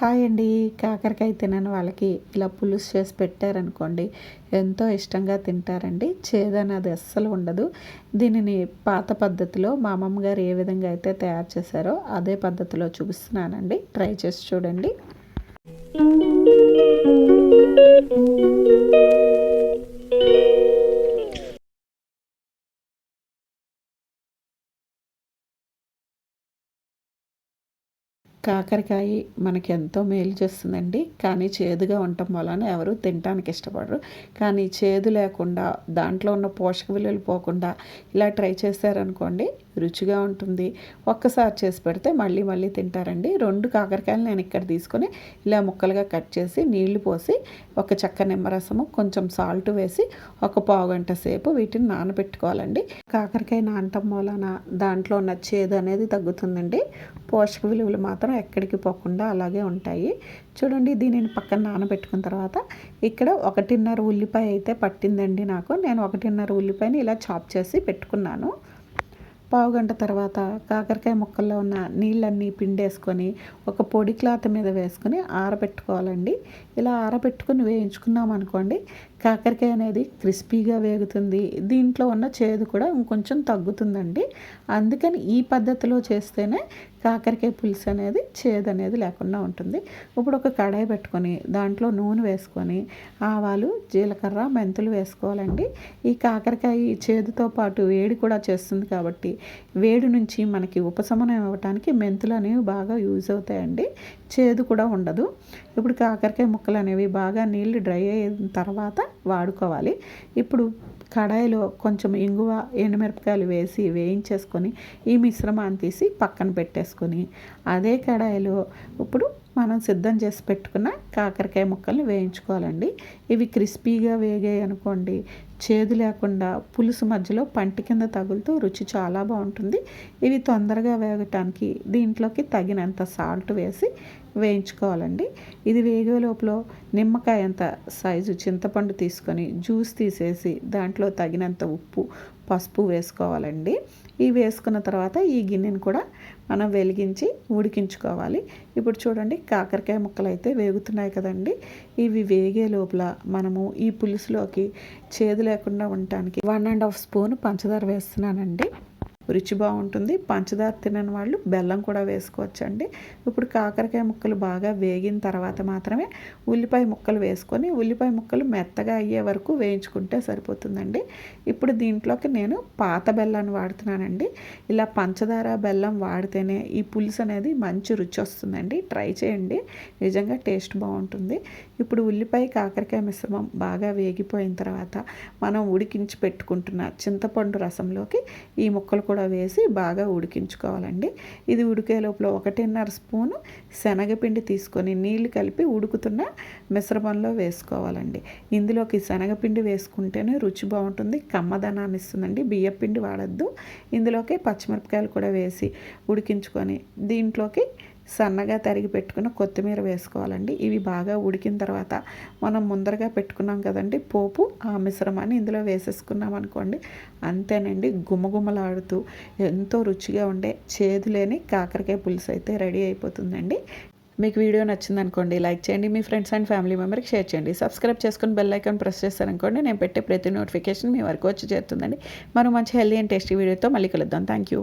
Hi అండి. కాకరకాయ తినని వాళ్ళకి ఇలా పులుసు చేసి పెట్టారనుకోండి ఎంతో ఇష్టంగా తింటారండి. చేదనేది అస్సలు ఉండదు. దీనిని పాత పద్ధతిలో మా అమ్మమ్మ గారు ఏ విధంగా అయితే తయారు చేశారో అదే పద్ధతిలో చూపిస్తున్నానండి. ట్రై చేసి చూడండి. కాకరకాయ మనకి ఎంతో మేలు చేస్తుందండి. కానీ చేదుగా ఉండటం వలన ఎవరు తినడానికి ఇష్టపడరు. కానీ చేదు లేకుండా దాంట్లో ఉన్న పోషక విలువలు పోకుండా ఇలా ట్రై చేశారనుకోండి రుచిగా ఉంటుంది. ఒక్కసారి చేసి పెడితే మళ్ళీ మళ్ళీ తింటారండి. రెండు కాకరకాయలు నేను ఇక్కడ తీసుకొని ఇలా ముక్కలుగా కట్ చేసి నీళ్ళు పోసి ఒక చెక్క నిమ్మరసము కొంచెం సాల్ట్ వేసి ఒక పావు గంట సేపు వీటిని నానబెట్టుకోవాలండి. కాకరకాయ నానటం వలన దాంట్లో ఉన్న చేదు అనేది తగ్గుతుందండి. పోషక విలువలు మాత్రం ఎక్కడికి పోకుండా అలాగే ఉంటాయి. చూడండి దీనిని పక్కన నానబెట్టుకున్న తర్వాత ఇక్కడ ఒకటిన్నర ఉల్లిపాయ అయితే పట్టిందండి నాకు. నేను ఒకటిన్నర ఉల్లిపాయని ఇలా చాప్ చేసి పెట్టుకున్నాను. పావు గంట తర్వాత కాకరకాయ ముక్కల్లో ఉన్న నీళ్ళన్నీ పిండేసుకొని ఒక పొడి క్లాత్ మీద వేసుకొని ఆరబెట్టుకోవాలండి. ఇలా ఆరబెట్టుకుని వేయించుకున్నాం అనుకోండి కాకరకాయ అనేది క్రిస్పీగా వేగుతుంది. దీంట్లో ఉన్న చేదు కూడా ఇంకొంచెం తగ్గుతుందండి. అందుకని ఈ పద్ధతిలో చేస్తేనే కాకరకాయ పులుసు అనేది చేదు అనేది లేకుండా ఉంటుంది. ఇప్పుడు ఒక కడాయి పెట్టుకొని దాంట్లో నూనె వేసుకొని ఆవాలు జీలకర్ర మెంతులు వేసుకోవాలండి. ఈ కాకరకాయ చేదుతో పాటు వేడి కూడా చేస్తుంది కాబట్టి వేడి నుంచి మనకి ఉపశమనం ఇవ్వడానికి మెంతులు అనేవి బాగా యూజ్ అవుతాయండి. చేదు కూడా ఉండదు. ఇప్పుడు కాకరకాయ ముక్కలు అనేవి బాగా నీళ్ళు డ్రై అయిన తర్వాత వాడుకోవాలి. ఇప్పుడు కడాయిలో కొంచెం ఇంగువ ఎండుమిరపకాయలు వేసి వేయించేసుకొని ఈ మిశ్రమాన్ని తీసి పక్కన పెట్టేసుకొని అదే కడాయిలో ఇప్పుడు మనం సిద్ధం చేసి పెట్టుకున్న కాకరకాయ ముక్కల్ని వేయించుకోవాలండి. ఇవి క్రిస్పీగా వేగాయి అనుకోండి చేదు లేకుండా పులుసు మధ్యలో పంటి కింద తగులుతూ రుచి చాలా బాగుంటుంది. ఇవి తొందరగా వేగటానికి దీంట్లోకి తగినంత సాల్ట్ వేసి వేయించుకోవాలండి. ఇది వేగే లోపల నిమ్మకాయ అంత సైజు చింతపండు తీసుకొని జ్యూస్ తీసేసి దాంట్లో తగినంత ఉప్పు పసుపు వేసుకోవాలండి. ఇవి వేసుకున్న తర్వాత ఈ గిన్నెను కూడా మనం వెలిగించి ఉడికించుకోవాలి. ఇప్పుడు చూడండి కాకరకాయ ముక్కలు అయితే వేగుతున్నాయి కదండి. ఇవి వేగే లోపల మనము ఈ పులుసులోకి చేదు లేకుండా ఉండటానికి వన్ అండ్ హాఫ్ స్పూన్ పంచదార వేస్తున్నానండి. రుచి బాగుంటుంది. పంచదార తినని వాళ్ళు బెల్లం కూడా వేసుకోవచ్చండి. ఇప్పుడు కాకరకాయ ముక్కలు బాగా వేగిన తర్వాత మాత్రమే ఉల్లిపాయ ముక్కలు వేసుకొని ఉల్లిపాయ ముక్కలు మెత్తగా అయ్యే వరకు వేయించుకుంటే సరిపోతుందండి. ఇప్పుడు దీంట్లోకి నేను పాత బెల్లాన్ని వాడుతున్నానండి. ఇలా పంచదార బెల్లం వాడితేనే ఈ పులుసు అనేది మంచి రుచి వస్తుందండి. ట్రై చేయండి. నిజంగా టేస్ట్ బాగుంటుంది. ఇప్పుడు ఉల్లిపాయ కాకరకాయ మిశ్రమం బాగా వేగిపోయిన తర్వాత మనం ఉడికించి పెట్టుకుంటున్న చింతపండు రసంలోకి ఈ ముక్కలు కూడా కూడా వేసి బాగా ఉడికించుకోవాలండి. ఇది ఉడికే లోపల ఒకటిన్నర స్పూను శనగపిండి తీసుకొని నీళ్ళు కలిపి ఉడుకుతున్న మిశ్రమంలో వేసుకోవాలండి. ఇందులోకి శనగపిండి వేసుకుంటేనే రుచి బాగుంటుంది కమ్మదనాన్ని ఇస్తుందండి. బియ్యపిండి వాడద్దు. ఇందులోకి పచ్చిమిరపకాయలు కూడా వేసి ఉడికించుకొని దీంట్లోకి సన్నగా తరిగి పెట్టుకున్న కొత్తిమీర వేసుకోవాలండి. ఇవి బాగా ఉడికిన తర్వాత మనం ముందరగా పెట్టుకున్నాం కదండి పోపు ఆ మిశ్రమాన్ని ఇందులో వేసేసుకున్నాం అనుకోండి అంతేనండి. గుమగుమలాడుతూ ఎంతో రుచిగా ఉండే చేదు లేని కాకరకాయ పులుసు అయితే రెడీ అయిపోతుందండి. మీకు వీడియో నచ్చింది అనుకోండి లైక్ చేయండి. మీ ఫ్రెండ్స్ అండ్ ఫ్యామిలీ మెంబర్కి షేర్ చేయండి. సబ్స్క్రైబ్ చేసుకుని బెల్ ఐకాన్ ప్రెస్ చేస్తారనుకోండి నేను పెట్టే ప్రతి నోటిఫికేషన్ మీ వరకు వచ్చి చేరుతుందండి. మరో మంచి హెల్దీ అండ్ టేస్టీ వీడియోతో మళ్ళీ కలుద్దాం. Thank you.